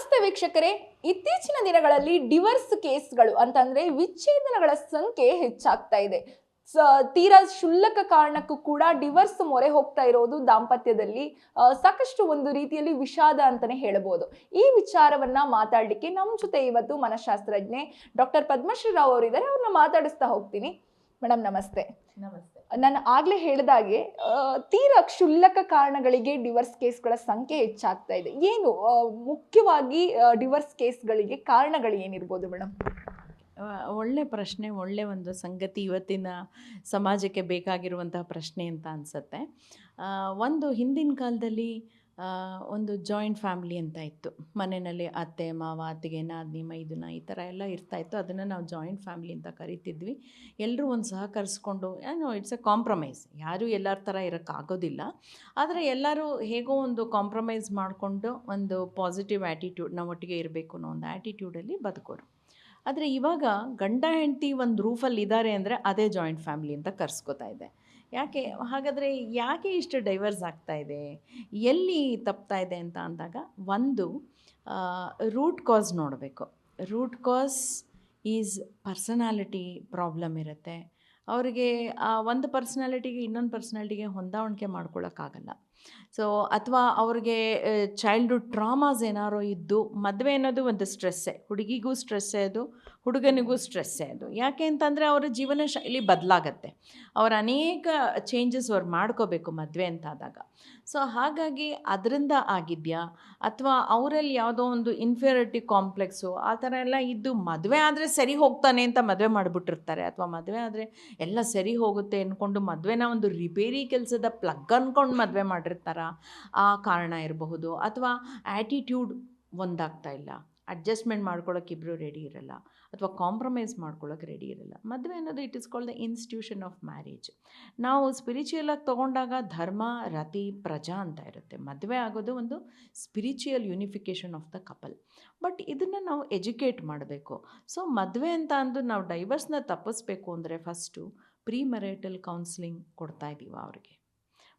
ನಮಸ್ತೆ ವೀಕ್ಷಕರೇ. ಇತ್ತೀಚಿನ ದಿನಗಳಲ್ಲಿ ಡಿವರ್ಸ್ ಕೇಸ್ಗಳು ಅಂತಂದ್ರೆ ವಿಚ್ಛೇದನಗಳ ಸಂಖ್ಯೆ ಹೆಚ್ಚಾಗ್ತಾ ಇದೆ. ತೀರಾ ಕ್ಷುಲ್ಲಕ ಕಾರಣಕ್ಕೂ ಕೂಡ ಡಿವರ್ಸ್ ಮೊರೆ ಹೋಗ್ತಾ ಇರೋದು ದಾಂಪತ್ಯದಲ್ಲಿ. ಸಾಕಷ್ಟು ಒಂದು ರೀತಿಯಲ್ಲಿ ವಿಷಾದ ಅಂತಾನೆ ಹೇಳಬಹುದು ಈ ವಿಚಾರವನ್ನ ಮಾತಾಡ್ಲಿಕ್ಕೆ ನಮ್ಮ ಜೊತೆ ಇವತ್ತು ಮನಃಶಾಸ್ತ್ರಜ್ಞೆ ಡಾಕ್ಟರ್ ಪದ್ಮಶ್ರೀ ರಾವ್ ಅವರಿದ್ದಾರೆ. ಅವ್ರನ್ನ ಮಾತಾಡಿಸ್ತಾ ಹೋಗ್ತೀನಿ. ಮೇಡಮ್ ನಮಸ್ತೆ. ನಮಸ್ತೆ. ನಾನು ಆಗಲೇ ಹೇಳಿದಾಗೆ ತೀರಾ ಕ್ಷುಲ್ಲಕ ಕಾರಣಗಳಿಗೆ ಡಿವರ್ಸ್ ಕೇಸ್ಗಳ ಸಂಖ್ಯೆ ಹೆಚ್ಚಾಗ್ತಾ ಇದೆ. ಏನು ಮುಖ್ಯವಾಗಿ ಡಿವರ್ಸ್ ಕೇಸ್ಗಳಿಗೆ ಕಾರಣಗಳು ಏನಿರ್ಬೋದು ಮೇಡಮ್ ಒಳ್ಳೆ ಪ್ರಶ್ನೆ, ಒಳ್ಳೆ ಒಂದು ಸಂಗತಿ ಇವತ್ತಿನ ಸಮಾಜಕ್ಕೆ ಬೇಕಾಗಿರುವಂತಹ ಪ್ರಶ್ನೆ ಅಂತ ಅನಿಸುತ್ತೆ. ಒಂದು ಹಿಂದಿನ ಕಾಲದಲ್ಲಿ ಒಂದು ಜಾಯಿಂಟ್ ಫ್ಯಾಮಿಲಿ ಅಂತ ಇತ್ತು. ಮನೆಯಲ್ಲಿ ಅತ್ತೆ, ಮಾವ, ಅತ್ತಿಗೆ, ನಾದಿನಿ, ಮೈದುನ ಈ ಥರ ಎಲ್ಲ ಇರ್ತಾಯಿತ್ತು ಅದನ್ನು ನಾವು ಜಾಯಿಂಟ್ ಫ್ಯಾಮಿಲಿ ಅಂತ ಕರಿತಿದ್ವಿ. ಎಲ್ಲರೂ ಒಂದು ಸಹಕರಿಸ್ಕೊಂಡು ಏನೋ ಇಟ್ಸ್ ಎ ಕಾಂಪ್ರಮೈಸ್ ಯಾರೂ ಎಲ್ಲರ ಥರ ಇರೋಕ್ಕಾಗೋದಿಲ್ಲ. ಆದರೆ ಎಲ್ಲರೂ ಹೇಗೋ ಒಂದು ಕಾಂಪ್ರಮೈಸ್ ಮಾಡಿಕೊಂಡು ಒಂದು ಪಾಸಿಟಿವ್ ಆ್ಯಟಿಟ್ಯೂಡ್ ನಾವು ಒಟ್ಟಿಗೆ ಇರಬೇಕು ಅನ್ನೋ ಒಂದು ಆ್ಯಟಿಟ್ಯೂಡಲ್ಲಿ ಬದುಕೋರು. ಆದರೆ ಇವಾಗ ಗಂಡ, ಹೆಂಡತಿ ಒಂದು ರೂಫಲ್ಲಿ ಇದ್ದಾರೆ ಅಂದರೆ ಅದೇ ಜಾಯಿಂಟ್ ಫ್ಯಾಮಿಲಿ ಅಂತ ಕರ್ಸ್ಕೊತಾ ಇದೆ. ಯಾಕೆ, ಹಾಗಾದರೆ ಯಾಕೆ ಇಷ್ಟು ಡೈವರ್ಸ್ ಆಗ್ತಾ ಇದೆ? ಎಲ್ಲಿ ತಪ್ತಾ ಇದೆ ಅಂತ ಅಂದಾಗ ಒಂದು ರೂಟ್ ಕಾಸ್ ನೋಡಬೇಕು. Root cause is personality problem ಇರುತ್ತೆ. ಅವರಿಗೆ ಒಂದು ಪರ್ಸ್ನಾಲಿಟಿಗೆ ಇನ್ನೊಂದು ಪರ್ಸ್ನಾಲಿಟಿಗೆ ಹೊಂದಾಣಿಕೆ ಮಾಡ್ಕೊಳ್ಳೋಕ್ಕಾಗಲ್ಲ ಸೊ ಅಥವಾ ಅವ್ರಿಗೆ ಚೈಲ್ಡ್ಹುಡ್ ಟ್ರಾಮಾಸ್ ಏನಾರೋ ಇದ್ದು ಮದುವೆ ಅನ್ನೋದು ಒಂದು ಸ್ಟ್ರೆಸ್ಸೇ. ಹುಡುಗಿಗೂ ಸ್ಟ್ರೆಸ್ಸೇ ಅದು, ಹುಡುಗನಿಗೂ ಸ್ಟ್ರೆಸ್ಸೇ ಅದು. ಯಾಕೆ ಅಂತಂದರೆ ಅವರ ಜೀವನ ಶೈಲಿ ಬದಲಾಗತ್ತೆ. ಅವರ ಅನೇಕ ಚೇಂಜಸ್ ಅವ್ರು ಮಾಡ್ಕೋಬೇಕು ಮದುವೆ ಅಂತಾದಾಗ. ಸೊ ಹಾಗಾಗಿ ಅದರಿಂದ ಆಗಿದೆಯಾ? ಅಥವಾ ಅವರಲ್ಲಿ ಯಾವುದೋ ಒಂದು ಇನ್ಫಿಯರಿಟಿ ಕಾಂಪ್ಲೆಕ್ಸು ಆ ಥರ ಎಲ್ಲ ಇದ್ದು ಮದುವೆ ಆದರೆ ಸರಿ ಹೋಗ್ತಾನೆ ಅಂತ ಮದುವೆ ಮಾಡಿಬಿಟ್ಟಿರ್ತಾರೆ. ಅಥವಾ ಮದುವೆ ಆದರೆ ಎಲ್ಲ ಸರಿ ಹೋಗುತ್ತೆ ಅಂದ್ಕೊಂಡು ಮದುವೆನ ಒಂದು ರಿಪೇರಿ ಕೆಲಸದ ಪ್ಲಗ್ ಅಂದ್ಕೊಂಡು ಮದುವೆ ಮಾಡಿರ್ತಾರ? ಆ ಕಾರಣ ಇರಬಹುದು. ಅಥವಾ ಆ್ಯಟಿಟ್ಯೂಡ್ ಒಂದಾಗ್ತಾ ಇಲ್ಲ. ಅಡ್ಜಸ್ಟ್ಮೆಂಟ್ ಮಾಡ್ಕೊಳ್ಳೋಕೆ ಇಬ್ಬರು ರೆಡಿ ಇರಲ್ಲ ಅಥವಾ ಕಾಂಪ್ರಮೈಸ್ ಮಾಡ್ಕೊಳ್ಳೋಕೆ ರೆಡಿ ಇರಲ್ಲ. ಮದುವೆ ಅನ್ನೋದು it is call the institution of marriage ನಾವು ಸ್ಪಿರಿಚುಯಲಾಗಿ ತೊಗೊಂಡಾಗ ಧರ್ಮ, ರತಿ, ಪ್ರಜಾ ಅಂತ ಇರುತ್ತೆ. ಮದುವೆ ಆಗೋದು ಒಂದು spiritual unification of the couple but ಇದನ್ನು ನಾವು ಎಜುಕೇಟ್ ಮಾಡಬೇಕು. ಸೊ ಮದುವೆ ಅಂತ ಅಂದು ನಾವು ಡೈವರ್ಸ್ನ ತಪ್ಪಿಸ್ಬೇಕು ಅಂದರೆ ಫಸ್ಟು ಪ್ರೀ ಮೆರೈಟಲ್ ಕೌನ್ಸಿಲಿಂಗ್ ಕೊಡ್ತಾ ಇದ್ದೀವಿ ಅವ್ರಿಗೆ.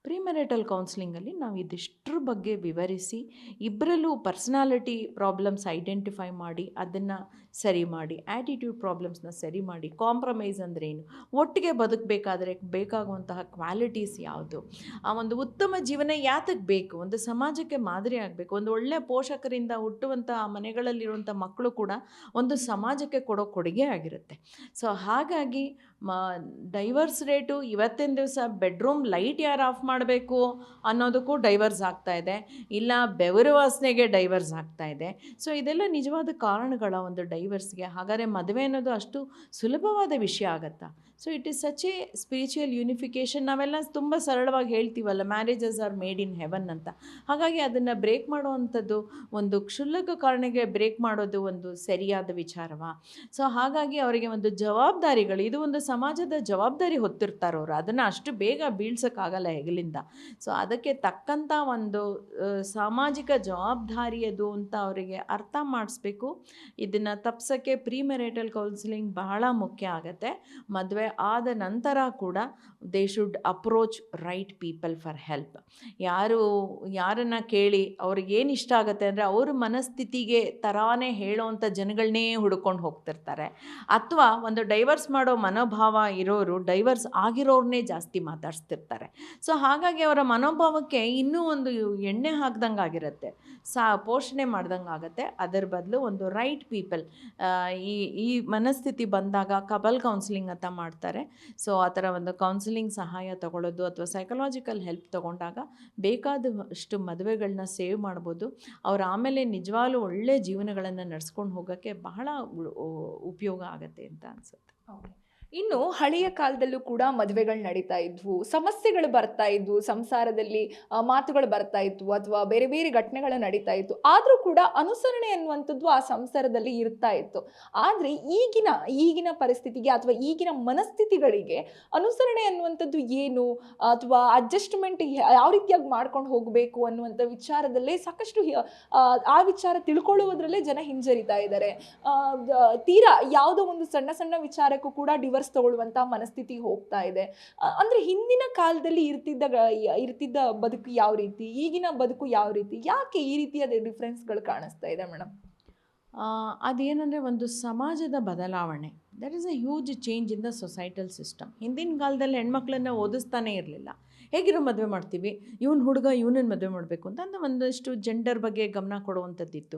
ಪ್ರೀ ಕೌನ್ಸಿಲಿಂಗಲ್ಲಿ ನಾವು ಇದಿಷ್ಟರ ಬಗ್ಗೆ ವಿವರಿಸಿ ಇಬ್ಬರಲ್ಲೂ ಪರ್ಸ್ನಾಲಿಟಿ ಪ್ರಾಬ್ಲಮ್ಸ್ ಐಡೆಂಟಿಫೈ ಮಾಡಿ, ಅದನ್ನು ಸರಿ ಮಾಡಿ ಆ್ಯಟಿಟ್ಯೂಡ್ ಪ್ರಾಬ್ಲಮ್ಸ್ನ ಸರಿ ಮಾಡಿ, ಕಾಂಪ್ರಮೈಸ್ ಅಂದರೆ ಏನು, ಒಟ್ಟಿಗೆ ಬದುಕಬೇಕಾದ್ರೆ ಬೇಕಾಗುವಂತಹ ಕ್ವಾಲಿಟೀಸ್ ಯಾವುದು, ಆ ಒಂದು ಉತ್ತಮ ಜೀವನ ಯಾತಕ್ಕೆ ಬೇಕು, ಒಂದು ಸಮಾಜಕ್ಕೆ ಮಾದರಿ ಆಗಬೇಕು, ಒಂದು ಒಳ್ಳೆಯ ಪೋಷಕರಿಂದ ಹುಟ್ಟುವಂಥ ಮನೆಗಳಲ್ಲಿರುವಂಥ ಮಕ್ಕಳು ಕೂಡ ಒಂದು ಸಮಾಜಕ್ಕೆ ಕೊಡೋ ಕೊಡುಗೆ ಆಗಿರುತ್ತೆ. ಸೊ ಹಾಗಾಗಿ ಮ ಡೈವರ್ಸ್ ರೇಟು ಇವತ್ತಿನ ದಿವಸ ಬೆಡ್ರೂಮ್ ಲೈಟ್ ಯಾರು ಆಫ್ ಮಾಡಬೇಕು ಅನ್ನೋದಕ್ಕೂ ಡೈವರ್ಸ್ ಆಗ್ತಾ ಇದೆ. ಇಲ್ಲ, ಬೆವರು ವಾಸನೆಗೆ ಡೈವರ್ಸ್ ಆಗ್ತಾ ಇದೆ. ಸೊ ಇದೆಲ್ಲ ನಿಜವಾದ ಕಾರಣಗಳ ಒಂದು ಡೈವರ್ಸ್ಗೆ. ಹಾಗಾದರೆ ಮದುವೆ ಅನ್ನೋದು ಅಷ್ಟು ಸುಲಭವಾದ ವಿಷಯ ಆಗತ್ತಾ? So it is such a spiritual unification ನಾವೆಲ್ಲ ತುಂಬ ಸರಳವಾಗಿ ಹೇಳ್ತೀವಲ್ಲ marriages are made in heaven ಅಂತ. ಹಾಗಾಗಿ ಅದನ್ನು ಬ್ರೇಕ್ ಮಾಡುವಂಥದ್ದು ಒಂದು ಕ್ಷುಲ್ಲಕ ಕಾರಣಕ್ಕೆ ಬ್ರೇಕ್ ಮಾಡೋದು ಒಂದು ಸರಿಯಾದ ವಿಚಾರವ? ಸೊ ಹಾಗಾಗಿ ಅವರಿಗೆ ಒಂದು ಜವಾಬ್ದಾರಿಗಳು, ಇದು ಒಂದು ಸಮಾಜದ ಜವಾಬ್ದಾರಿ ಹೊತ್ತಿರ್ತಾರೆ ಅವರು ಅದನ್ನು ಅಷ್ಟು ಬೇಗ ಬೀಳ್ಸೋಕ್ಕಾಗಲ್ಲ ಹೆಗಲಿಂದ ಸೊ ಅದಕ್ಕೆ ತಕ್ಕಂಥ ಒಂದು ಸಾಮಾಜಿಕ ಜವಾಬ್ದಾರಿ ಅದು ಅಂತ ಅವರಿಗೆ ಅರ್ಥ ಮಾಡಿಸ್ಬೇಕು. ಇದನ್ನು ತಪ್ಸೋಕ್ಕೆ ಪ್ರೀ ಮೆರಿಟಲ್ ಕೌನ್ಸಿಲಿಂಗ್ ಬಹಳ ಮುಖ್ಯ ಆಗುತ್ತೆ. ಮದುವೆ ಆದ ನಂತರ ಕೂಡ they should approach right people for help. ಯಾರು, ಯಾರನ್ನು ಕೇಳಿ ಅವ್ರಿಗೆ ಏನು ಇಷ್ಟ ಆಗುತ್ತೆ ಅಂದರೆ ಅವ್ರ ಮನಸ್ಥಿತಿಗೆ ಥರಾನೇ ಹೇಳೋವಂಥ ಜನಗಳನ್ನೇ ಹುಡ್ಕೊಂಡು ಹೋಗ್ತಿರ್ತಾರೆ. ಅಥವಾ ಒಂದು ಡೈವರ್ಸ್ ಮಾಡೋ ಮನೋಭಾವ ಇರೋರು ಡೈವರ್ಸ್ ಆಗಿರೋರನ್ನೇ ಜಾಸ್ತಿ ಮಾತಾಡ್ಸ್ತಿರ್ತಾರೆ. ಸೊ ಹಾಗಾಗಿ ಅವರ ಮನೋಭಾವಕ್ಕೆ ಇನ್ನೂ ಒಂದು ಎಣ್ಣೆ ಹಾಕ್ದಂಗೆ ಆಗಿರುತ್ತೆ. ಸಾ, ಪೋಷಣೆ ಮಾಡ್ದಂಗೆ ಆಗುತ್ತೆ. ಅದರ ಬದಲು ಒಂದು ರೈಟ್ ಪೀಪಲ್ ಈ ಈ ಮನಸ್ಥಿತಿ ಬಂದಾಗ ಕಬಲ್ ಕೌನ್ಸಿಲಿಂಗ್ ಅಂತ ಮಾಡ್ತಾರೆ. ಸೊ ಆ ಥರ ಒಂದು ಕೌನ್ಸಿಲಿಂಗ್ ಸಹಾಯ ತಗೊಳ್ಳೋದು ಅಥವಾ ಸೈಕಲಾಜಿಕಲ್ ಹೆಲ್ಪ್ ತಗೊಂಡಾಗ ಬೇಕಾದಷ್ಟು ಮದುವೆಗಳನ್ನ ಸೇವ್ ಮಾಡ್ಬೋದು. ಅವ್ರು ಆಮೇಲೆ ನಿಜವಾಗ್ಲೂ ಒಳ್ಳೆ ಜೀವನಗಳನ್ನು ನಡ್ಸ್ಕೊಂಡು ಹೋಗೋಕ್ಕೆ ಬಹಳ ಉಪಯೋಗ ಆಗುತ್ತೆ ಅಂತ ಅನ್ಸುತ್ತೆ. ಇನ್ನು ಹಳೆಯ ಕಾಲದಲ್ಲೂ ಕೂಡ ಮದುವೆಗಳು ನಡೀತಾ ಇದ್ವು. ಸಮಸ್ಯೆಗಳು ಬರ್ತಾ ಇದ್ವು. ಸಂಸಾರದಲ್ಲಿ ಮಾತುಗಳು ಬರ್ತಾ ಇತ್ತು ಅಥವಾ ಬೇರೆ ಬೇರೆ ಘಟನೆಗಳು ನಡೀತಾ ಇತ್ತು. ಆದರೂ ಕೂಡ ಅನುಸರಣೆ ಅನ್ನುವಂಥದ್ದು ಆ ಸಂಸಾರದಲ್ಲಿ ಇರ್ತಾ ಇತ್ತು. ಆದರೆ ಈಗಿನ ಈಗಿನ ಪರಿಸ್ಥಿತಿಗೆ ಅಥವಾ ಈಗಿನ ಮನಸ್ಥಿತಿಗಳಿಗೆ ಅನುಸರಣೆ ಅನ್ನುವಂಥದ್ದು ಏನು? ಅಥವಾ ಅಡ್ಜಸ್ಟ್ಮೆಂಟ್ ಯಾವ ರೀತಿಯಾಗಿ ಮಾಡ್ಕೊಂಡು ಹೋಗಬೇಕು ಅನ್ನುವಂಥ ವಿಚಾರದಲ್ಲೇ ಸಾಕಷ್ಟು ಆ, ವಿಚಾರ ತಿಳ್ಕೊಳ್ಳುವುದರಲ್ಲೇ ಜನ ಹಿಂಜರಿತಾ ಇದ್ದಾರೆ. ತೀರಾ ಯಾವುದೋ ಒಂದು ಸಣ್ಣ ಸಣ್ಣ ವಿಚಾರಕ್ಕೂ ಕೂಡ ಡಿವರ್ಸ್ ಡಿವರ್ಸ್ ತಗೊಳ್ಳುವಂತ ಮನಸ್ಥಿತಿ ಹೋಗ್ತಾ ಇದೆ. ಅಂದರೆ ಹಿಂದಿನ ಕಾಲದಲ್ಲಿ ಇರ್ತಿದ್ದ ಇರ್ತಿದ್ದ ಬದುಕು ಯಾವ ರೀತಿ, ಈಗಿನ ಬದುಕು ಯಾವ ರೀತಿ, ಯಾಕೆ ಈ ರೀತಿಯಾದ ಡಿಫ್ರೆನ್ಸ್ಗಳು ಕಾಣಿಸ್ತಾ ಇದೆ ಮೇಡಮ್ ಅದೇನಂದರೆ ಒಂದು ಸಮಾಜದ ಬದಲಾವಣೆ. That is a huge change in the societal system ಹಿಂದಿನ ಕಾಲದಲ್ಲಿ ಹೆಣ್ಮಕ್ಳನ್ನ ಓದಿಸ್ತಾನೇ ಇರಲಿಲ್ಲ. ಹೇಗಿರೋ ಮದುವೆ ಮಾಡ್ತೀವಿ? ಇವನು ಹುಡುಗ ಇವನನ್ನು ಮದುವೆ ಮಾಡಬೇಕು ಅಂತ ಅಂದರೆ ಒಂದಷ್ಟು ಜೆಂಡರ್ ಬಗ್ಗೆ ಗಮನ ಕೊಡುವಂಥದ್ದಿತ್ತು.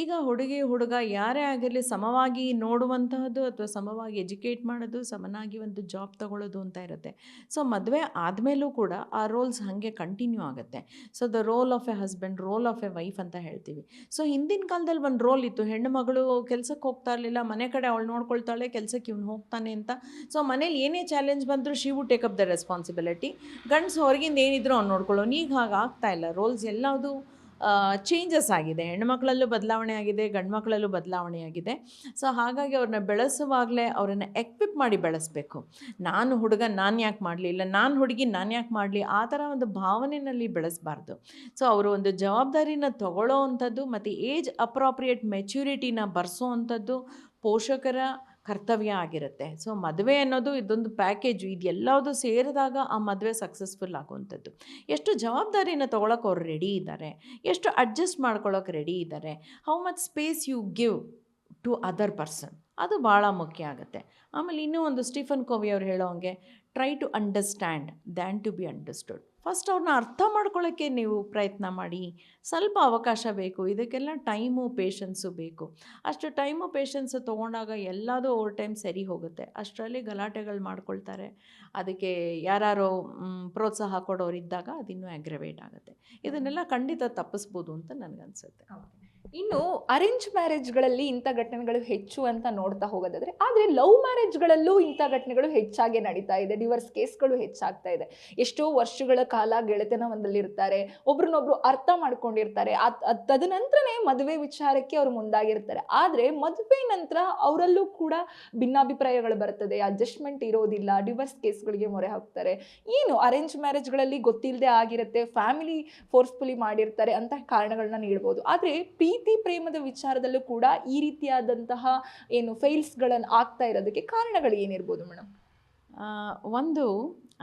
ಈಗ ಹುಡುಗಿ ಹುಡುಗ ಯಾರೇ ಆಗಿರಲಿ ಸಮವಾಗಿ ನೋಡುವಂತಹದ್ದು ಅಥವಾ ಸಮವಾಗಿ ಎಜುಕೇಟ್ ಮಾಡೋದು, ಸಮನಾಗಿ ಒಂದು ಜಾಬ್ ತಗೊಳ್ಳೋದು ಅಂತ ಇರುತ್ತೆ. ಸೊ ಮದುವೆ ಆದಮೇಲೂ ಕೂಡ ಆ ರೋಲ್ಸ್ ಹಾಗೆ ಕಂಟಿನ್ಯೂ ಆಗುತ್ತೆ. So the role of a husband role of a wife ಅಂತ ಹೇಳ್ತೀವಿ. ಸೊ ಹಿಂದಿನ ಕಾಲದಲ್ಲಿ ಒಂದು ರೋಲ್ ಇತ್ತು. ಹೆಣ್ಣು ಮಗಳು ಕೆಲಸಕ್ಕೆ ಹೋಗ್ತಾ ಇರಲಿಲ್ಲ, ಮನೆ ಕಡೆ ಅವಳು ನೋಡ್ಕೊಳ್ತಾಳೆ, ಕೆಲಸಕ್ಕೆ ಇವ್ನು ಹೋಗ್ತಾನೆ ಅಂತ. ಸೊ ಮನೇಲಿ ಏನೇ ಚಾಲೆಂಜ್ ಬಂದರೂ she would take up the responsibility ಗಂಡ್ಸ್ ಹೊರಗಿಂದ ಏನಿದ್ರು ಅವ್ನು ನೋಡ್ಕೊಳ್ಳೋನು ಈಗ ಹಾಗೆ ಆಗ್ತಾ ಇಲ್ಲ. ರೋಲ್ಸ್ ಎಲ್ಲದು ಚೇಂಜಸ್ ಆಗಿದೆ. ಹೆಣ್ಮಕ್ಳಲ್ಲೂ ಬದಲಾವಣೆ ಆಗಿದೆ ಗಂಡು ಮಕ್ಕಳಲ್ಲೂ ಬದಲಾವಣೆ ಆಗಿದೆ. ಸೊ ಹಾಗಾಗಿ ಅವ್ರನ್ನ ಬೆಳೆಸುವಾಗಲೇ ಅವರನ್ನು ಎಕ್ವಿಪ್ ಮಾಡಿ ಬೆಳೆಸಬೇಕು. ನಾನು ಹುಡುಗ, ನಾನು ಯಾಕೆ ಮಾಡಲಿ? ಇಲ್ಲ, ನಾನು ಹುಡುಗಿ, ನಾನು ಯಾಕೆ ಮಾಡಲಿ? ಆ ಥರ ಒಂದು ಭಾವನೆಯಲ್ಲಿ ಬೆಳೆಸಬಾರ್ದು. ಸೊ ಅವರು ಒಂದು ಜವಾಬ್ದಾರಿನ ತಗೊಳ್ಳೋ ಅಂಥದ್ದು, ಮತ್ತು ಏಜ್ ಅಪ್ರಾಪ್ರಿಯೇಟ್ ಮೆಚ್ಯೂರಿಟಿನ ಬರೆಸೋ ಅಂಥದ್ದು ಪೋಷಕರ ಕರ್ತವ್ಯ ಆಗಿರುತ್ತೆ. ಸೊ ಮದುವೆ ಅನ್ನೋದು ಇದೊಂದು ಪ್ಯಾಕೇಜು ಇದೆಲ್ಲವುದು ಸೇರಿದಾಗ ಆ ಮದುವೆ ಸಕ್ಸಸ್ಫುಲ್ ಆಗುವಂಥದ್ದು. ಎಷ್ಟು ಜವಾಬ್ದಾರಿನ ತೊಗೊಳಕ್ಕೆ ಅವ್ರು ರೆಡಿ ಇದ್ದಾರೆ ಎಷ್ಟು ಅಡ್ಜಸ್ಟ್ ಮಾಡ್ಕೊಳ್ಳೋಕೆ ರೆಡಿ ಇದ್ದಾರೆ how much space you give to other person ಅದು ಭಾಳ ಮುಖ್ಯ ಆಗುತ್ತೆ. ಆಮೇಲೆ ಇನ್ನೂ ಒಂದು ಸ್ಟೀಫನ್ ಕೋವಿ ಅವ್ರು ಹೇಳೋ ಹಂಗೆ try to understand then to be understood first ಅವ್ರನ್ನ ಅರ್ಥ ಮಾಡ್ಕೊಳ್ಳೋಕ್ಕೆ ನೀವು ಪ್ರಯತ್ನ ಮಾಡಿ. ಸ್ವಲ್ಪ ಅವಕಾಶ ಬೇಕು. ಇದಕ್ಕೆಲ್ಲ ಟೈಮು ಪೇಷನ್ಸು ಬೇಕು. ಅಷ್ಟು ಟೈಮು ಪೇಷನ್ಸು ತೊಗೊಂಡಾಗ ಎಲ್ಲದೂ ಓವರ್ ಟೈಮ್ ಸರಿ ಹೋಗುತ್ತೆ. ಅಷ್ಟರಲ್ಲಿ ಗಲಾಟೆಗಳು ಮಾಡ್ಕೊಳ್ತಾರೆ. ಅದಕ್ಕೆ ಯಾರು ಪ್ರೋತ್ಸಾಹ ಕೊಡೋರು ಇದ್ದಾಗ ಅದಿನ್ನೂ ಅಗ್ರವೇಟ್ ಆಗುತ್ತೆ ಇದನ್ನೆಲ್ಲ ಖಂಡಿತ ತಪ್ಪಿಸ್ಬೋದು ಅಂತ ನನಗನ್ಸುತ್ತೆ. ಇನ್ನು ಅರೇಂಜ್ ಮ್ಯಾರೇಜ್ಗಳಲ್ಲಿ ಇಂಥ ಘಟನೆಗಳು ಹೆಚ್ಚು ಅಂತ ನೋಡ್ತಾ ಹೋಗೋದಾದ್ರೆ, ಆದರೆ ಲವ್ ಮ್ಯಾರೇಜ್ಗಳಲ್ಲೂ ಇಂಥ ಘಟನೆಗಳು ಹೆಚ್ಚಾಗಿ ನಡೀತಾ ಇದೆ. ಡಿವರ್ಸ್ ಕೇಸ್ಗಳು ಹೆಚ್ಚಾಗ್ತಾ ಇದೆ. ಎಷ್ಟೋ ವರ್ಷಗಳ ಕಾಲ ಗೆಳೆತನ ಒಂದಲ್ಲಿರ್ತಾರೆ ಒಬ್ರನ್ನೊಬ್ರು ಅರ್ಥ ಮಾಡ್ಕೊಂಡಿರ್ತಾರೆ ತದನಂತರನೇ ಮದುವೆ ವಿಚಾರಕ್ಕೆ ಅವರು ಮುಂದಾಗಿರ್ತಾರೆ. ಆದರೆ ಮದುವೆ ನಂತರ ಅವರಲ್ಲೂ ಕೂಡ ಭಿನ್ನಾಭಿಪ್ರಾಯಗಳು ಬರ್ತದೆ ಅಡ್ಜಸ್ಟ್ಮೆಂಟ್ ಇರೋದಿಲ್ಲ ಡಿವರ್ಸ್ ಕೇಸ್ಗಳಿಗೆ ಮೊರೆ ಹಾಕ್ತಾರೆ. ಏನು ಅರೇಂಜ್ ಮ್ಯಾರೇಜ್ಗಳಲ್ಲಿ ಗೊತ್ತಿಲ್ಲದೆ ಆಗಿರುತ್ತೆ ಫ್ಯಾಮಿಲಿ ಫೋರ್ಸ್ಫುಲಿ ಮಾಡಿರ್ತಾರೆ ಅಂತ ಕಾರಣಗಳನ್ನ ನೀಡ್ಬೋದು. ಆದರೆ ಪ್ರೀತಿ ಪ್ರೇಮದ ವಿಚಾರದಲ್ಲೂ ಕೂಡ ಈ ರೀತಿಯಾದಂತಹ ಏನು ಫೇಲ್ಸ್ಗಳನ್ನು ಆಗ್ತಾ ಇರೋದಕ್ಕೆ ಕಾರಣಗಳು ಏನಿರ್ಬೋದು ಮೇಡಮ್ ಒಂದು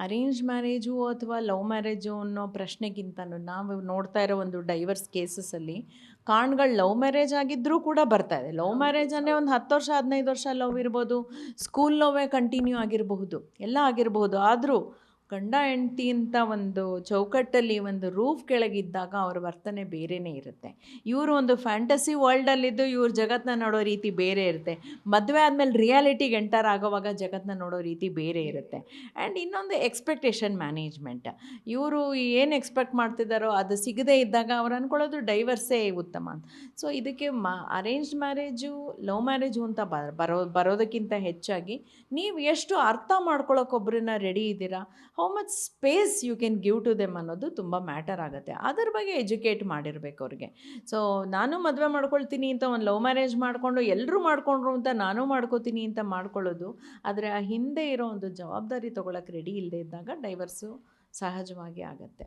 ಅರೇಂಜ್ ಮ್ಯಾರೇಜು ಅಥವಾ ಲವ್ ಮ್ಯಾರೇಜು ಅನ್ನೋ ಪ್ರಶ್ನೆಗಿಂತಲೂ ನಾವು ನೋಡ್ತಾ ಇರೋ ಒಂದು ಡೈವರ್ಸ್ ಕೇಸಸಲ್ಲಿ ಕಾರಣಗಳು ಲವ್ ಮ್ಯಾರೇಜ್ ಆಗಿದ್ದರೂ ಕೂಡ ಬರ್ತಾ ಇದೆ. ಲವ್ ಮ್ಯಾರೇಜ್ ಅಂದರೆ ಒಂದು ಹತ್ತು ವರ್ಷ ಹದಿನೈದು ವರ್ಷ ಲವ್ ಇರ್ಬೋದು. ಸ್ಕೂಲ್ ಲವ್ವೇ ಕಂಟಿನ್ಯೂ ಆಗಿರಬಹುದು. ಎಲ್ಲ ಆಗಿರಬಹುದು. ಆದರೂ ಗಂಡ ಹೆಂಡತಿ ಅಂತ ಒಂದು ಚೌಕಟ್ಟಲ್ಲಿ ಒಂದು ರೂಫ್ ಕೆಳಗಿದ್ದಾಗ ಅವ್ರ ವರ್ತನೆ ಬೇರೆಯೇ ಇರುತ್ತೆ. ಇವರು ಒಂದು ಫ್ಯಾಂಟಸಿ ವರ್ಲ್ಡಲ್ಲಿದ್ದು ಇವ್ರ ಜಗತ್ತನ್ನ ನೋಡೋ ರೀತಿ ಬೇರೆ ಇರುತ್ತೆ. ಮದುವೆ ಆದಮೇಲೆ ರಿಯಾಲಿಟಿಗೆ ಎಂಟರ್ ಆಗೋವಾಗ ಜಗತ್ತನ್ನ ನೋಡೋ ರೀತಿ ಬೇರೆ ಇರುತ್ತೆ. ಆ್ಯಂಡ್ ಇನ್ನೊಂದು ಎಕ್ಸ್ಪೆಕ್ಟೇಷನ್ ಮ್ಯಾನೇಜ್ಮೆಂಟ್. ಇವರು ಏನು ಎಕ್ಸ್ಪೆಕ್ಟ್ ಮಾಡ್ತಿದ್ದಾರೋ ಅದು ಸಿಗದೇ ಇದ್ದಾಗ ಅವ್ರು ಅಂದ್ಕೊಳ್ಳೋದು ಡೈವರ್ಸೇ ಉತ್ತಮ ಅಂತ. ಸೊ, ಇದಕ್ಕೆ ಮ ಅರೇಂಜ್ ಮ್ಯಾರೇಜು, ಲವ್ ಮ್ಯಾರೇಜು ಅಂತ ಬರೋ, ಬರೋದಕ್ಕಿಂತ ಹೆಚ್ಚಾಗಿ ನೀವು ಎಷ್ಟು ಅರ್ಥ ಮಾಡ್ಕೊಳ್ಳೋಕೊಬ್ರನ್ನ ರೆಡಿ ಇದ್ದೀರಾ? How much space you can give to them ಅನ್ನೋದು ತುಂಬ ಮ್ಯಾಟರ್ ಆಗುತ್ತೆ. ಅದ್ರ ಬಗ್ಗೆ ಎಜುಕೇಟ್ ಮಾಡಿರಬೇಕು ಅವ್ರಿಗೆ. ಸೊ ನಾನು ಮದುವೆ ಮಾಡ್ಕೊಳ್ತೀನಿ ಅಂತ ಒಂದು ಲವ್ ಮ್ಯಾರೇಜ್ ಮಾಡಿಕೊಂಡು ಎಲ್ಲರೂ ಮಾಡಿಕೊಂಡ್ರು ಅಂತ ನಾನು ಮಾಡ್ಕೋತೀನಿ ಅಂತ ಮಾಡ್ಕೊಳ್ಳೋದು, ಆದರೆ ಆ ಹಿಂದೆ ಇರೋ ಒಂದು ಜವಾಬ್ದಾರಿ ತೊಗೊಳಕ್ಕೆ ರೆಡಿ ಇಲ್ಲದೆ ಇದ್ದಾಗ ಡೈವರ್ಸು ಸಹಜವಾಗಿ ಆಗುತ್ತೆ.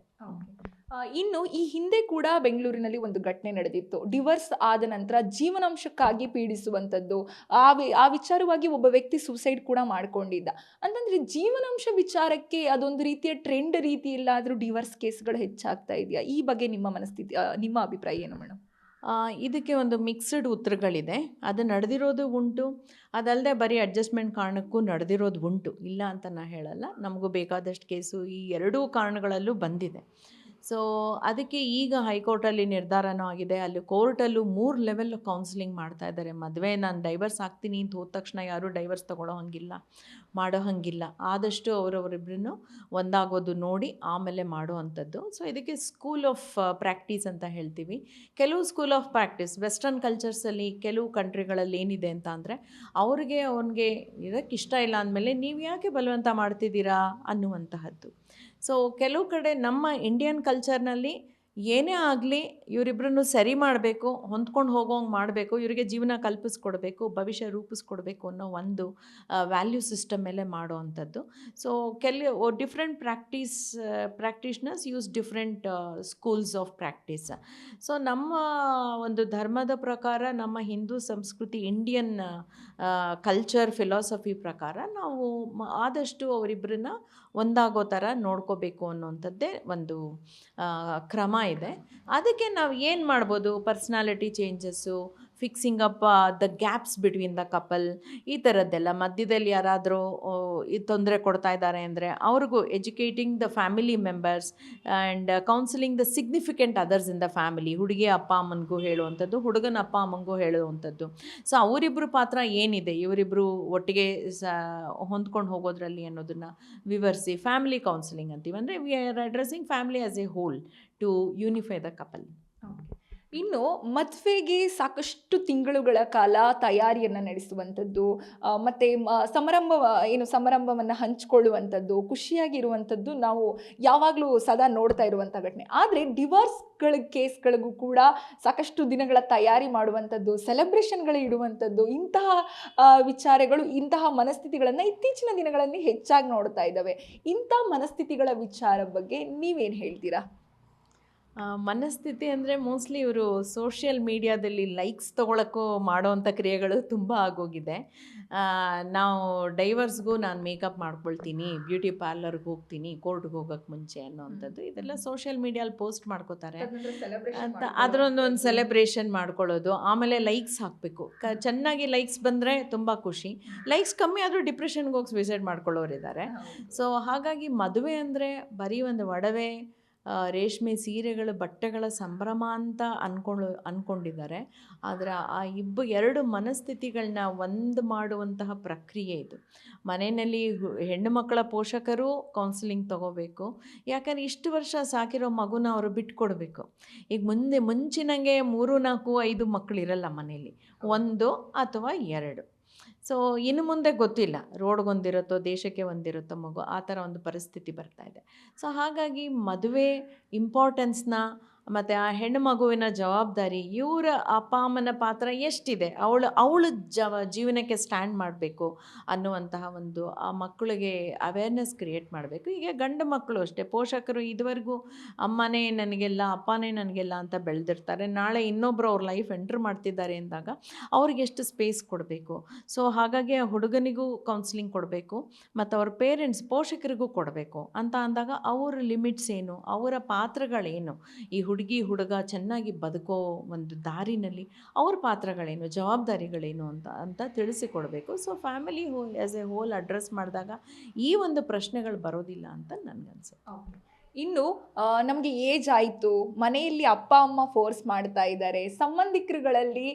ಇನ್ನು ಈ ಹಿಂದೆ ಕೂಡ ಬೆಂಗಳೂರಿನಲ್ಲಿ ಒಂದು ಘಟನೆ ನಡೆದಿತ್ತು. ಡಿವರ್ಸ್ ಆದ ನಂತರ ಜೀವನಾಂಶಕ್ಕಾಗಿ ಪೀಡಿಸುವಂಥದ್ದು ಆ ವಿ ಆ ವಿಚಾರವಾಗಿ ಒಬ್ಬ ವ್ಯಕ್ತಿ ಸುಸೈಡ್ ಕೂಡ ಮಾಡ್ಕೊಂಡಿದ್ದ. ಅಂತಂದ್ರೆ ಜೀವನಾಂಶ ವಿಚಾರಕ್ಕೆ ಅದೊಂದು ರೀತಿಯ ಟ್ರೆಂಡ್ ರೀತಿ ಇಲ್ಲಾದರೂ ಡಿವರ್ಸ್ ಕೇಸ್ಗಳು ಹೆಚ್ಚಾಗ್ತಾ ಇದೆಯಾ? ಈ ಬಗ್ಗೆ ನಿಮ್ಮ ಮನಸ್ಥಿತಿ ನಿಮ್ಮ ಅಭಿಪ್ರಾಯ ಏನು ಮೇಡಮ್ ಇದಕ್ಕೆ ಒಂದು ಮಿಕ್ಸ್ಡ್ ಉತ್ತರಗಳಿದೆ. ಅದು ನಡೆದಿರೋದು ಉಂಟು. ಅದಲ್ಲದೆ ಬರೀ ಅಡ್ಜಸ್ಟ್ಮೆಂಟ್ ಕಾರಣಕ್ಕೂ ನಡೆದಿರೋದು ಉಂಟು. ಇಲ್ಲ ಅಂತ ನಾನು ಹೇಳಲ್ಲ. ನಮಗೂ ಬೇಕಾದಷ್ಟು ಕೇಸು ಈ ಎರಡೂ ಕಾರಣಗಳಲ್ಲೂ ಬಂದಿದೆ. ಸೊ ಅದಕ್ಕೆ ಈಗ ಹೈಕೋರ್ಟಲ್ಲಿ ನಿರ್ಧಾರನೂ ಆಗಿದೆ. ಅಲ್ಲಿ ಕೋರ್ಟಲ್ಲೂ ಮೂರು ಲೆವೆಲ್ ಕೌನ್ಸಿಲಿಂಗ್ ಮಾಡ್ತಾ ಇದ್ದಾರೆ. ಮದುವೆ, ನಾನು ಡೈವರ್ಸ್ ಆಗ್ತೀನಿ ಅಂತ ಹೋದ ತಕ್ಷಣ ಯಾರೂ ಡೈವರ್ಸ್ ತೊಗೊಳ್ಳೋ ಹಂಗಿಲ್ಲ. ಮಾಡೋ ಹಂಗಿಲ್ಲ. ಆದಷ್ಟು ಅವರವರಿಬ್ಬರನ್ನು ಒಂದಾಗೋದು ನೋಡಿ ಆಮೇಲೆ ಮಾಡೋ ಅಂಥದ್ದು. ಸೊ ಇದಕ್ಕೆ ಸ್ಕೂಲ್ ಆಫ್ ಪ್ರಾಕ್ಟೀಸ್ ಅಂತ ಹೇಳ್ತೀವಿ. ಕೆಲವು ಸ್ಕೂಲ್ ಆಫ್ ಪ್ರಾಕ್ಟೀಸ್ ವೆಸ್ಟರ್ನ್ ಕಲ್ಚರ್ಸಲ್ಲಿ ಕೆಲವು ಕಂಟ್ರಿಗಳಲ್ಲಿ ಏನಿದೆ ಅಂತ ಅಂದರೆ, ಅವ್ರಿಗೆ ಅವನಿಗೆ ಇದಕ್ಕೆ ಇಷ್ಟ ಇಲ್ಲ ಅಂದಮೇಲೆ ನೀವು ಯಾಕೆ ಬಲವಂತ ಮಾಡ್ತಿದ್ದೀರಾ ಅನ್ನುವಂತಹದ್ದು. ಸೊ ಕೆಲವು ಕಡೆ ನಮ್ಮ ಇಂಡಿಯನ್ ಕಲ್ಚರ್ನಲ್ಲಿ ಏನೇ ಆಗಲಿ ಇವರಿಬ್ಬರನ್ನು ಸರಿ ಮಾಡಬೇಕು, ಹೊಂದ್ಕೊಂಡು ಹೋಗೋಂಗೆ ಮಾಡಬೇಕು, ಇವರಿಗೆ ಜೀವನ ಕಲ್ಪಿಸ್ಕೊಡ್ಬೇಕು, ಭವಿಷ್ಯ ರೂಪಿಸ್ಕೊಡ್ಬೇಕು ಅನ್ನೋ ಒಂದು ವ್ಯಾಲ್ಯೂ ಸಿಸ್ಟಮ್ ಮೇಲೆ ಮಾಡೋ ಅಂಥದ್ದು. ಸೊ ಕೆಲ different practice practitioners use different schools of practice so ನಮ್ಮ ಒಂದು ಧರ್ಮದ ಪ್ರಕಾರ, ನಮ್ಮ ಹಿಂದೂ ಸಂಸ್ಕೃತಿ ಇಂಡಿಯನ್ ಕಲ್ಚರ್ ಫಿಲಾಸಫಿ ಪ್ರಕಾರ ನಾವು ಆದಷ್ಟು ಅವರಿಬ್ಬರನ್ನ ಒಂದಾಗೋ ಥರ ನೋಡ್ಕೋಬೇಕು ಅನ್ನೋಂಥದ್ದೇ ಒಂದು ಕ್ರಮ ಇದೆ. ಅದಕ್ಕೆ ನಾವು ಏನು ಮಾಡ್ಬೋದು? Personality changes fixing up the gaps between the couple ಈ ಥರದ್ದೆಲ್ಲ ಮಧ್ಯದಲ್ಲಿ ಯಾರಾದರೂ ಈ ತೊಂದರೆ ಕೊಡ್ತಾ ಇದ್ದಾರೆ ಅಂದರೆ ಅವ್ರಿಗೂ educating the family members and counselling the significant others in the family ಹುಡುಗಿ ಅಪ್ಪ ಅಮ್ಮನಿಗೂ ಹೇಳುವಂಥದ್ದು, ಹುಡುಗನ ಅಪ್ಪ ಅಮ್ಮನಿಗೂ ಹೇಳುವಂಥದ್ದು. ಸೊ ಅವರಿಬ್ಬರು ಪಾತ್ರ ಏನಿದೆ? ಇವರಿಬ್ಬರು ಒಟ್ಟಿಗೆ, ಸ, ಹೊಂದ್ಕೊಂಡು ಹೋಗೋದ್ರಲ್ಲಿ ಅನ್ನೋದನ್ನು ವಿವರಿಸಿ. ಫ್ಯಾಮಿಲಿ ಕೌನ್ಸಿಲಿಂಗ್ ಅಂತೀವಿ. ಅಂದರೆ we are addressing family as a whole to unify the couple ಇನ್ನು ಮದುವೆಗೆ ಸಾಕಷ್ಟು ತಿಂಗಳುಗಳ ಕಾಲ ತಯಾರಿಯನ್ನು ನಡೆಸುವಂಥದ್ದು ಮತ್ತು ಸಮಾರಂಭ, ಏನು ಸಮಾರಂಭವನ್ನು ಹಂಚಿಕೊಳ್ಳುವಂಥದ್ದು, ಖುಷಿಯಾಗಿರುವಂಥದ್ದು ನಾವು ಯಾವಾಗಲೂ ಸದಾ ನೋಡ್ತಾ ಇರುವಂಥ ಘಟನೆ. ಆದರೆ ಡಿವೋರ್ಸ್ಗಳ ಕೇಸ್ಗಳಿಗೂ ಕೂಡ ಸಾಕಷ್ಟು ದಿನಗಳ ತಯಾರಿ ಮಾಡುವಂಥದ್ದು, ಸೆಲೆಬ್ರೇಷನ್ಗಳು ಇಡುವಂಥದ್ದು, ಇಂತಹ ವಿಚಾರಗಳು, ಇಂತಹ ಮನಸ್ಥಿತಿಗಳನ್ನು ಇತ್ತೀಚಿನ ದಿನಗಳಲ್ಲಿ ಹೆಚ್ಚಾಗಿ ನೋಡ್ತಾ ಇದ್ದಾವೆ. ಇಂಥ ಮನಸ್ಥಿತಿಗಳ ವಿಚಾರ ಬಗ್ಗೆ ನೀವೇನು ಹೇಳ್ತೀರಾ? ಮನಸ್ಥಿತಿ ಅಂದರೆ ಮೋಸ್ಟ್ಲಿ ಇವರು ಸೋಷಿಯಲ್ ಮೀಡಿಯಾದಲ್ಲಿ ಲೈಕ್ಸ್ ತೊಗೊಳಕ್ಕೂ ಮಾಡೋವಂಥ ಕ್ರಿಯೆಗಳು ತುಂಬ ಆಗೋಗಿದೆ. ನಾವು ಡೈವರ್ಸ್ಗೂ ನಾನು ಮೇಕಪ್ ಮಾಡ್ಕೊಳ್ತೀನಿ ಬ್ಯೂಟಿ ಪಾರ್ಲರ್ಗೆ ಹೋಗ್ತೀನಿ ಕೋರ್ಟ್ಗೆ ಹೋಗೋಕ್ಕೆ ಮುಂಚೆ ಅನ್ನೋವಂಥದ್ದು ಇದೆಲ್ಲ ಸೋಷಿಯಲ್ ಮೀಡಿಯಲ್ಲಿ ಪೋಸ್ಟ್ ಮಾಡ್ಕೋತಾರೆ. ಅಂತ ಅದರೊಂದು ಒಂದು ಸೆಲೆಬ್ರೇಷನ್ ಮಾಡ್ಕೊಳ್ಳೋದು. ಆಮೇಲೆ ಲೈಕ್ಸ್ ಹಾಕಬೇಕು. ಕ ಚೆನ್ನಾಗಿ ಲೈಕ್ಸ್ ಬಂದರೆ ತುಂಬ ಖುಷಿ. ಲೈಕ್ಸ್ ಕಮ್ಮಿ ಆದರೂ ಡಿಪ್ರೆಷನ್ಗೆ ಹೋಗಿ ಸುಸೈಡ್ ಮಾಡ್ಕೊಳ್ಳೋರಿದ್ದಾರೆ. ಸೊ ಹಾಗಾಗಿ ಮದುವೆ ಅಂದರೆ ಬರೀ ಒಂದು ಒಡವೆ ರೇಷ್ಮೆ ಸೀರೆಗಳ ಬಟ್ಟೆಗಳ ಸಂಭ್ರಮ ಅಂತ ಅನ್ಕೊಂಡು ಅಂದ್ಕೊಂಡಿದ್ದಾರೆ ಆದರೆ ಆ ಇಬ್ಬ, ಎರಡು ಮನಸ್ಥಿತಿಗಳನ್ನ ಒಂದು ಮಾಡುವಂತಹ ಪ್ರಕ್ರಿಯೆ ಇದು. ಮನೆಯಲ್ಲಿ ಹೆಣ್ಣು ಮಕ್ಕಳ ಪೋಷಕರು ಕೌನ್ಸಿಲಿಂಗ್ ತಗೋಬೇಕು. ಯಾಕಂದರೆ ಇಷ್ಟು ವರ್ಷ ಸಾಕಿರೋ ಮಗುನ ಅವರು ಬಿಟ್ಕೊಡ್ಬೇಕು. ಈಗ ಮುಂದೆ, ಮುಂಚಿನಂಗೆ ಮೂರು, ನಾಲ್ಕು, ಐದು ಮಕ್ಕಳಿರಲ್ಲ ಮನೆಯಲ್ಲಿ. ಒಂದು ಅಥವಾ ಎರಡು. ಸೊ, ಇನ್ನು ಮುಂದೆ ಗೊತ್ತಿಲ್ಲ. ರೋಡ್ಗೊಂದಿರುತ್ತೋ ದೇಶಕ್ಕೆ ಒಂದಿರುತ್ತೋ ಮಗು, ಆ ಥರ ಒಂದು ಪರಿಸ್ಥಿತಿ ಬರ್ತಾ ಇದೆ. ಸೊ, ಹಾಗಾಗಿ ಮದುವೆ ಇಂಪಾರ್ಟೆನ್ಸ್ನ ಮತ್ತು ಆ ಹೆಣ್ಣು ಮಗುವಿನ ಜವಾಬ್ದಾರಿ ಇವರ ಅಪ್ಪ ಅಮ್ಮನ ಪಾತ್ರ ಎಷ್ಟಿದೆ? ಅವಳು ಅವಳು ಜವ, ಜೀವನಕ್ಕೆ ಸ್ಟ್ಯಾಂಡ್ ಮಾಡಬೇಕು ಅನ್ನುವಂತಹ ಒಂದು, ಆ ಮಕ್ಕಳಿಗೆ ಅವೇರ್ನೆಸ್ ಕ್ರಿಯೇಟ್ ಮಾಡಬೇಕು. ಈಗ ಗಂಡು ಮಕ್ಕಳು ಅಷ್ಟೇ. ಪೋಷಕರು ಇದುವರೆಗೂ ಅಮ್ಮನೇ ನನಗೆಲ್ಲ, ಅಪ್ಪನೇ ನನಗೆಲ್ಲ ಅಂತ ಬೆಳೆದಿರ್ತಾರೆ. ನಾಳೆ ಇನ್ನೊಬ್ಬರು ಅವ್ರ ಲೈಫ್ ಎಂಟ್ರ್ ಮಾಡ್ತಿದ್ದಾರೆ ಅಂದಾಗ ಅವ್ರಿಗೆ ಎಷ್ಟು ಸ್ಪೇಸ್ ಕೊಡಬೇಕು? ಸೊ ಹಾಗಾಗಿ ಆ ಹುಡುಗನಿಗೂ ಕೌನ್ಸಿಲಿಂಗ್ ಕೊಡಬೇಕು ಮತ್ತು ಅವ್ರ ಪೇರೆಂಟ್ಸ್ ಪೋಷಕರಿಗೂ ಕೊಡಬೇಕು ಅಂತ ಅಂದಾಗ ಅವರ ಲಿಮಿಟ್ಸ್ ಏನು? ಅವರ ಪಾತ್ರಗಳೇನು? ಈ ಹುಡುಗಿ, ಹುಡುಗ ಚೆನ್ನಾಗಿ ಬದುಕೋ ಒಂದು ದಾರಿನಲ್ಲಿ ಅವ್ರ ಪಾತ್ರಗಳೇನು, ಜವಾಬ್ದಾರಿಗಳೇನು ಅಂತ ಅಂತ ತಿಳಿಸಿಕೊಡಬೇಕು. ಸೊ ಫ್ಯಾಮಿಲಿ ಹೋ ಆ್ಯಸ್ ಎ ಹೋಲ್ ಅಡ್ರೆಸ್ ಮಾಡಿದಾಗ ಈ ಒಂದು ಪ್ರಶ್ನೆಗಳು ಬರೋದಿಲ್ಲ ಅಂತ ನನಗನ್ಸುತ್ತೆ. ಇನ್ನು ನಮಗೆ ಏಜ್ ಆಯಿತು, ಮನೆಯಲ್ಲಿ ಅಪ್ಪ, ಅಮ್ಮ ಫೋರ್ಸ್ ಮಾಡ್ತಾ ಇದ್ದಾರೆ, ಸಂಬಂಧಿಕರುಗಳಲ್ಲಿ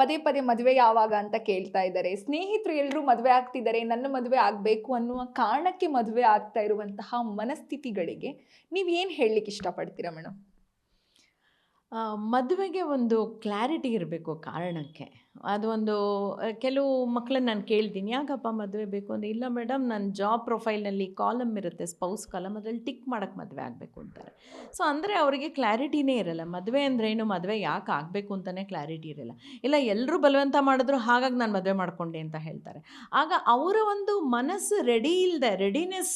ಪದೇ ಪದೇ ಮದುವೆ ಯಾವಾಗ ಅಂತ ಕೇಳ್ತಾ ಇದ್ದಾರೆ, ಸ್ನೇಹಿತರು ಎಲ್ಲರೂ ಮದುವೆ ಆಗ್ತಿದ್ದಾರೆ, ನನ್ನ ಮದುವೆ ಆಗಬೇಕು ಅನ್ನುವ ಕಾರಣಕ್ಕೆ ಮದುವೆ ಆಗ್ತಾ ಇರುವಂತಹ ಮನಸ್ಥಿತಿಗಳಿಗೆ ನೀವು ಏನು ಹೇಳಲಿಕ್ಕೆ ಇಷ್ಟಪಡ್ತೀರಾ ಮೇಡಮ್ ಮದುವೆಗೆ ಒಂದು ಕ್ಲಾರಿಟಿ ಇರಬೇಕು ಕಾರಣಕ್ಕೆ. ಅದು ಒಂದು ಕೆಲವು ಮಕ್ಕಳನ್ನ ನಾನು ಕೇಳ್ತೀನಿ, ಯಾಕಪ್ಪ ಮದುವೆ ಬೇಕು? ಅಂದರೆ ಇಲ್ಲ ಮೇಡಮ್ ನನ್ನ ಜಾಬ್ ಪ್ರೊಫೈಲ್ನಲ್ಲಿ ಕಾಲಮ್ ಇರುತ್ತೆ ಸ್ಪೌಸ್ ಕಾಲಮ್ ಅದರಲ್ಲಿ ಟಿಕ್ ಮಾಡೋಕ್ಕೆ ಮದುವೆ ಆಗಬೇಕು ಅಂತಾರೆ. ಸೊ ಅಂದರೆ ಅವರಿಗೆ ಕ್ಲಾರಿಟಿನೇ ಇರಲ್ಲ. ಮದುವೆ ಏನು? ಮದುವೆ ಯಾಕೆ ಆಗಬೇಕು ಅಂತಲೇ ಕ್ಲಾರಿಟಿ ಇರಲ್ಲ. ಇಲ್ಲ ಎಲ್ಲರೂ ಬಲವಂತ ಮಾಡಿದ್ರು ಹಾಗಾಗಿ ನಾನು ಮದುವೆ ಮಾಡಿಕೊಂಡೆ ಅಂತ ಹೇಳ್ತಾರೆ. ಆಗ ಅವರ ಒಂದು ಮನಸ್ಸು ರೆಡಿ ಇಲ್ಲದೆ ರೆಡಿನೆಸ್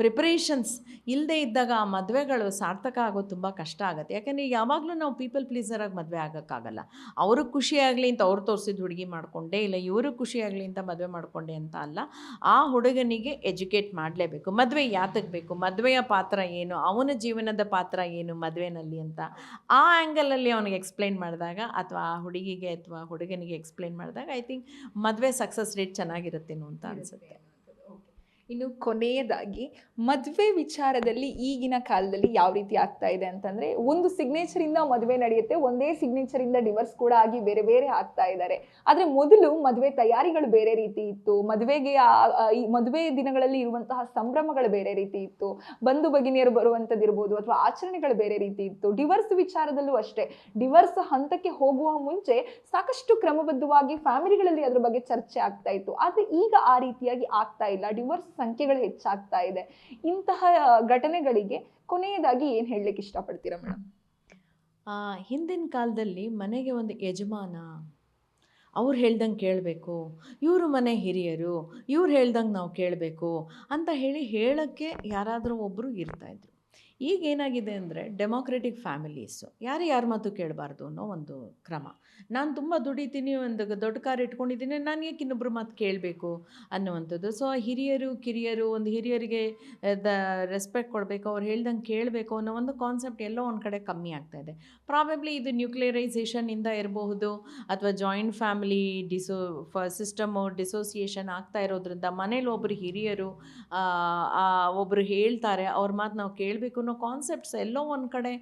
ಪ್ರಿಪ್ರೇಷನ್ಸ್ ಇಲ್ಲದೆ ಇದ್ದಾಗ ಆ ಮದುವೆಗಳು ಸಾರ್ಥಕ ಆಗೋದು ತುಂಬ ಕಷ್ಟ ಆಗುತ್ತೆ. ಯಾಕಂದರೆ ಯಾವಾಗಲೂ ನಾವು ಪೀಪಲ್ ಪ್ಲೀಸರಾಗಿ ಮದುವೆ ಆಗೋಕ್ಕಾಗಲ್ಲ. ಅವ್ರಿಗೆ ಖುಷಿಯಾಗಲಿ ಅಂತ ಅವ್ರು ತೋರಿಸಿದ ಹುಡುಗಿ ಮಾಡಿಕೊಂಡೆ ಇಲ್ಲ, ಇವರು ಖುಷಿಯಾಗಲಿ ಅಂತ ಮದುವೆ ಮಾಡಿಕೊಂಡೆ ಅಂತ ಅಲ್ಲ, ಆ ಹುಡುಗನಿಗೆ ಎಜುಕೇಟ್ ಮಾಡಲೇಬೇಕು. ಮದುವೆ ಯಾತಕ್ಕೆ ಬೇಕು? ಮದುವೆಯ ಪಾತ್ರ ಏನು? ಅವನ ಜೀವನದ ಪಾತ್ರ ಏನು ಮದುವೆನಲ್ಲಿ ಅಂತ? ಆ ಆ್ಯಂಗಲಲ್ಲಿ ಅವನಿಗೆ ಎಕ್ಸ್ಪ್ಲೈನ್ ಮಾಡಿದಾಗ ಅಥವಾ ಆ ಹುಡುಗಿಗೆ ಅಥವಾ ಹುಡುಗನಿಗೆ ಎಕ್ಸ್ಪ್ಲೈನ್ ಮಾಡಿದಾಗ ಐ ಥಿಂಕ್ ಮದುವೆ ಸಕ್ಸಸ್ ರೇಟ್ ಚೆನ್ನಾಗಿರುತ್ತೇನೋ ಅಂತ ಅನಿಸುತ್ತೆ. ಇನ್ನು ಕೊನೆಯದಾಗಿ, ಮದುವೆ ವಿಚಾರದಲ್ಲಿ ಈಗಿನ ಕಾಲದಲ್ಲಿ ಯಾವ ರೀತಿ ಆಗ್ತಾ ಇದೆ ಅಂತಂದ್ರೆ, ಒಂದು ಸಿಗ್ನೇಚರ್ ಇಂದ ಮದುವೆ ನಡೆಯುತ್ತೆ, ಒಂದೇ ಸಿಗ್ನೇಚರ್ ಇಂದ ಡಿವರ್ಸ್ ಕೂಡ ಆಗಿ ಬೇರೆ ಬೇರೆ ಆಗ್ತಾ ಇದ್ದಾರೆ ಆದ್ರೆ ಮೊದಲು ಮದುವೆ ತಯಾರಿಗಳು ಬೇರೆ ರೀತಿ ಇತ್ತು, ಮದುವೆಗೆ ಈ ಮದುವೆ ದಿನಗಳಲ್ಲಿ ಇರುವಂತಹ ಸಂಭ್ರಮಗಳು ಬೇರೆ ರೀತಿ ಇತ್ತು, ಬಂಧು ಭಗಿನಿಯರು ಬರುವಂಥದ್ದು ಇರ್ಬೋದು ಅಥವಾ ಆಚರಣೆಗಳು ಬೇರೆ ರೀತಿ ಇತ್ತು. ಡಿವರ್ಸ್ ವಿಚಾರದಲ್ಲೂ ಅಷ್ಟೇ ಡಿವರ್ಸ್ ಹಂತಕ್ಕೆ ಹೋಗುವ ಮುಂಚೆ ಸಾಕಷ್ಟು ಕ್ರಮಬದ್ಧವಾಗಿ ಫ್ಯಾಮಿಲಿಗಳಲ್ಲಿ ಅದ್ರ ಬಗ್ಗೆ ಚರ್ಚೆ ಆಗ್ತಾ ಇತ್ತು. ಆದ್ರೆ ಈಗ ಆ ರೀತಿಯಾಗಿ ಆಗ್ತಾ ಇಲ್ಲ. ಡಿವೋರ್ಸ್ ಸಂಖ್ಯೆಗಳು ಹೆಚ್ಚಾಗ್ತಾ ಇದೆ. ಇಂತಹ ಘಟನೆಗಳಿಗೆ ಕೊನೆಯದಾಗಿ ಏನು ಹೇಳಲಿಕ್ಕೆ ಇಷ್ಟಪಡ್ತೀರಾ ಮೇಡಮ್ ಹಿಂದಿನ ಕಾಲದಲ್ಲಿ ಮನೆಗೆ ಒಂದು ಯಜಮಾನ, ಅವ್ರು ಹೇಳ್ದಂಗೆ ಕೇಳಬೇಕು. ಇವರು ಮನೆ ಹಿರಿಯರು, ಇವ್ರು ಹೇಳ್ದಂಗೆ ನಾವು ಕೇಳಬೇಕು ಅಂತ ಹೇಳಿ ಹೇಳೋಕ್ಕೆ ಯಾರಾದರೂ ಒಬ್ಬರು ಇರ್ತಾಯಿದ್ರು ಈಗ ಏನಾಗಿದೆ ಅಂದರೆ ಡೆಮೋಕ್ರೆಟಿಕ್ ಫ್ಯಾಮಿಲೀಸು, ಯಾರು ಯಾರ ಮಾತು ಕೇಳಬಾರ್ದು ಅನ್ನೋ ಒಂದು ಕ್ರಮ. ನಾನು ತುಂಬ ದುಡಿತೀನಿ, ಒಂದು ದೊಡ್ಡ ಕಾರ್ ಇಟ್ಕೊಂಡಿದ್ದೀನಿ, ನಾನು ಯಾಕೆ ಇನ್ನೊಬ್ರು ಮಾತು ಕೇಳಬೇಕು ಅನ್ನುವಂಥದ್ದು. ಸೊ ಹಿರಿಯರು, ಕಿರಿಯರು, ಒಂದು ಹಿರಿಯರಿಗೆ ದ ರೆಸ್ಪೆಕ್ಟ್ ಕೊಡಬೇಕು, ಅವ್ರು ಹೇಳ್ದಂಗೆ ಕೇಳಬೇಕು ಅನ್ನೋ ಒಂದು ಕಾನ್ಸೆಪ್ಟ್ ಎಲ್ಲೋ ಒಂದು ಕಡೆ ಕಮ್ಮಿ ಆಗ್ತಾ ಇದೆ. ಪ್ರಾಬಬ್ಲಿ ಇದು ನ್ಯೂಕ್ಲಿಯರೈಸೇಷನಿಂದ ಇರಬಹುದು, ಅಥವಾ ಜಾಯಿಂಟ್ ಫ್ಯಾಮಿಲಿ ಡಿಸೋ ಫ ಸಿಸ್ಟಮು ಡಿಸೋಸಿಯೇಷನ್ ಆಗ್ತಾ ಇರೋದ್ರಿಂದ ಮನೇಲಿ ಒಬ್ಬರು ಹಿರಿಯರು ಒಬ್ಬರು ಹೇಳ್ತಾರೆ, ಅವ್ರ ಮಾತು ನಾವು ಕೇಳಬೇಕು ಅನ್ನೋ ಕಾನ್ಸೆಪ್ಟ್ಸ್ ಎಲ್ಲೋ ಒಂದು ಕಡೆ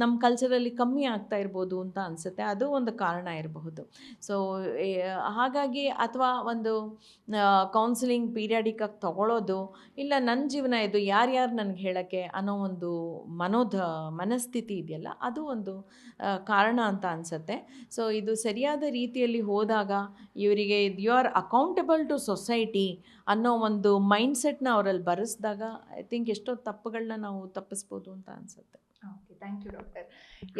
ನಮ್ಮ ಕಲ್ಚರಲ್ಲಿ ಕಮ್ಮಿ ಆಗ್ತಾ ಇರ್ಬೋದು ಅಂತ ಅನಿಸುತ್ತೆ. ಅದು ಒಂದು ಕಾರಣ ಇರಬಹುದು. ಸೊ ಹಾಗಾಗಿ ಅಥವಾ ಒಂದು ಕೌನ್ಸಿಲಿಂಗ್ ಪೀರಿಯಾಡಿಕಾಗಿ ತಗೊಳ್ಳೋದು ಇಲ್ಲ ನನ್ನ ಜೀವನ ಇದು ಯಾರ್ಯಾರು ನನಗೆ ಹೇಳೋಕ್ಕೆ ಅನ್ನೋ ಒಂದು ಮನೋಧ, ಮನಸ್ಥಿತಿ ಇದೆಯಲ್ಲ, ಅದು ಒಂದು ಕಾರಣ ಅಂತ ಅನಿಸುತ್ತೆ. ಸೊ ಇದು ಸರಿಯಾದ ರೀತಿಯಲ್ಲಿ ಹೋದಾಗ ಇವರಿಗೆ you are accountable to society ಅನ್ನೋ ಒಂದು ಮೈಂಡ್ಸೆಟ್ನ ಅವರಲ್ಲಿ ಬರೆಸಿದಾಗ ಐ ಥಿಂಕ್ ಎಷ್ಟೋ ತಪ್ಪುಗಳನ್ನ ನಾವು ತಪ್ಪಿಸ್ಬೋದು ಅಂತ ಅನಿಸುತ್ತೆ. ಥ್ಯಾಂಕ್ ಯು ಡಾಕ್ಟರ್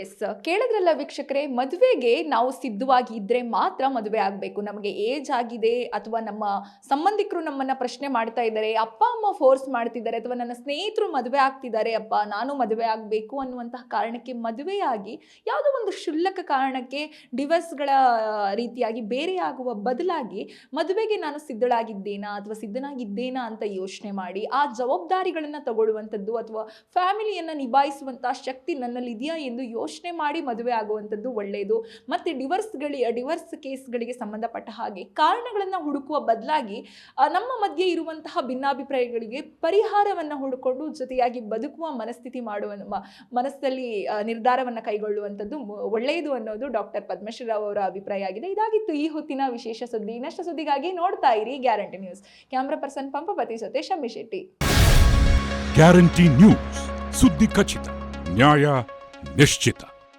ಎಸ್ ಕೇಳಿದ್ರಲ್ಲ ವೀಕ್ಷಕರೇ, ಮದುವೆಗೆ ನಾವು ಸಿದ್ಧವಾಗಿ ಇದ್ರೆ ಮಾತ್ರ ಮದುವೆ ಆಗಬೇಕು. ನಮಗೆ ಏಜ್ ಆಗಿದೆ ಅಥವಾ ನಮ್ಮ ಸಂಬಂಧಿಕರು ನಮ್ಮನ್ನ ಪ್ರಶ್ನೆ ಮಾಡ್ತಾ ಇದ್ದಾರೆ, ಅಪ್ಪ, ಅಮ್ಮ ಫೋರ್ಸ್ ಮಾಡ್ತಿದ್ದಾರೆ ಅಥವಾ ನನ್ನ ಸ್ನೇಹಿತರು ಮದುವೆ ಆಗ್ತಿದ್ದಾರೆ, ಅಪ್ಪ, ನಾನು ಮದುವೆ ಆಗಬೇಕು ಅನ್ನುವಂತಹ ಕಾರಣಕ್ಕೆ ಮದುವೆಯಾಗಿ ಯಾವುದೋ ಒಂದು ಕ್ಷುಲ್ಲಕ ಕಾರಣಕ್ಕೆ ಡಿವರ್ಸ್ಗಳ ರೀತಿಯಾಗಿ ಬೇರೆಯಾಗುವ ಬದಲಾಗಿ ಮದುವೆಗೆ ನಾನು ಸಿದ್ಧಳಾಗಿದ್ದೇನಾ ಅಥವಾ ಸಿದ್ಧನಾಗಿದ್ದೇನಾ ಅಂತ ಯೋಚನೆ ಮಾಡಿ ಆ ಜವಾಬ್ದಾರಿಗಳನ್ನು ತಗೊಳ್ಳುವಂಥದ್ದು ಅಥವಾ ಫ್ಯಾಮಿಲಿಯನ್ನು ನಿಭಾಯಿಸುವಂಥ ಶಕ್ತಿ ನನ್ನಲ್ಲಿ ಇದೆಯಾ ಎಂದು ಯೋಚನೆ ಮಾಡಿ ಮದುವೆ ಆಗುವಂಥದ್ದು ಒಳ್ಳೆಯದು. ಮತ್ತು ಡಿವರ್ಸ್ಗಳಿ ಡಿವರ್ಸ್ ಕೇಸ್ಗಳಿಗೆ ಸಂಬಂಧಪಟ್ಟ ಹಾಗೆ ಕಾರಣಗಳನ್ನು ಹುಡುಕುವ ಬದಲಾಗಿ ನಮ್ಮ ಮಧ್ಯೆ ಇರುವಂತಹ ಭಿನ್ನಾಭಿಪ್ರಾಯಗಳಿಗೆ ಪರಿಹಾರವನ್ನು ಹುಡುಕೊಂಡು ಜೊತೆಯಾಗಿ ಬದುಕುವ ಮನಸ್ಥಿತಿ ಮಾಡುವ ಮನಸ್ಸಲ್ಲಿ ನಿರ್ಧಾರವನ್ನು ಕೈಗೊಳ್ಳುವಂಥದ್ದು ಒಳ್ಳೆಯದು ಅನ್ನೋದು ಡಾಕ್ಟರ್ ಪದ್ಮಶ್ರೀ ರಾವ್ ಅವರ ಅಭಿಪ್ರಾಯ ಆಗಿದೆ. ಇದಾಗಿತ್ತು ಈ ಹೊತ್ತಿನ ವಿಶೇಷ ಸುದ್ದಿ. ಇನ್ನಷ್ಟು ಸುದ್ದಿಗಾಗಿ ನೋಡ್ತಾ ಇರಿ guarantee news. Camera person Pampapati ಜೊತೆ ಶಮ್ಮಿ ಶೆಟ್ಟಿ. Guarantee news. ಸುದ್ದಿ ಖಚಿತ. ನ್ಯಾಯ ನಿಶ್ಚಿತ